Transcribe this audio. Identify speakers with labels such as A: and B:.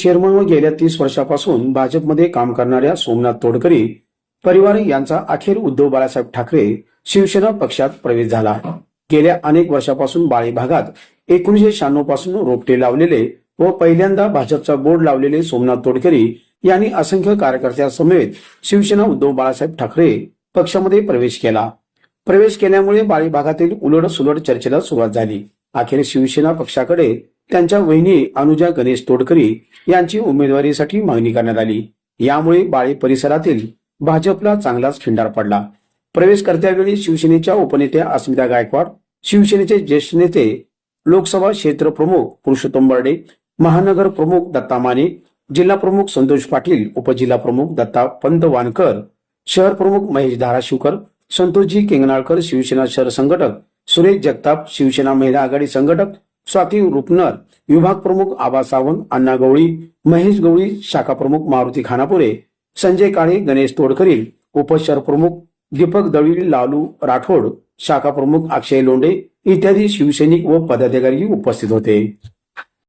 A: Chairman व गेल्या तीस वर्षापासून भाजपमध्ये काम करणाऱ्या सोमनाथ तोडकरी परिवार यांचा अखेर उद्धव बाळासाहेब ठाकरे शिवसेना पक्षात प्रवेश झाला. गेल्या अनेक वर्षापासून बाळी भागात एकोणीशे शहाण्णवपासून रोपटे लावलेले व पहिल्यांदा भाजपचा बोर्ड लावलेले सोमनाथ तोडकरी यांनी असंख्य कार्यकर्त्यांसमवेत शिवसेना उद्धव बाळासाहेब ठाकरे पक्षामध्ये प्रवेश केला. प्रवेश केल्यामुळे बाळी भागातील उलट सुलट चर्चेला सुरुवात झाली. अखेर शिवसेना पक्षाकडे त्यांच्या वहिनी अनुजा गणेश तोडकरी यांची उमेदवारीसाठी मागणी करण्यात आली. यामुळे बाळे परिसरातील भाजपला चांगलाच खिंडार पडला. प्रवेश करत्यावेळी शिवसेनेच्या उपनेत्या अस्मिता गायकवाड शिवसेनेचे ज्येष्ठ नेते लोकसभा क्षेत्र प्रमुख पुरुषोत्तम बर्डे महानगर प्रमुख दत्ता माने जिल्हा प्रमुख संतोष पाटील उपजिल्हा प्रमुख दत्ता पंत वानकर शहर प्रमुख महेश धाराशिवकर संतोषजी केंगनाळकर शिवसेना शहर संघटक सुरेश जगताप शिवसेना महिला आघाडी संघटक स्वाती रुपनर विभाग प्रमुख आबा सावंत अण्णा गवळी महेश गवळी शाखा प्रमुख मारुती खानापुरे संजय काळे गणेश तोडकरी उपचार प्रमुख दीपक दळवी लालू राठोड शाखा प्रमुख अक्षय लोंडे इत्यादी शिवसैनिक व पदाधिकारी उपस्थित होते.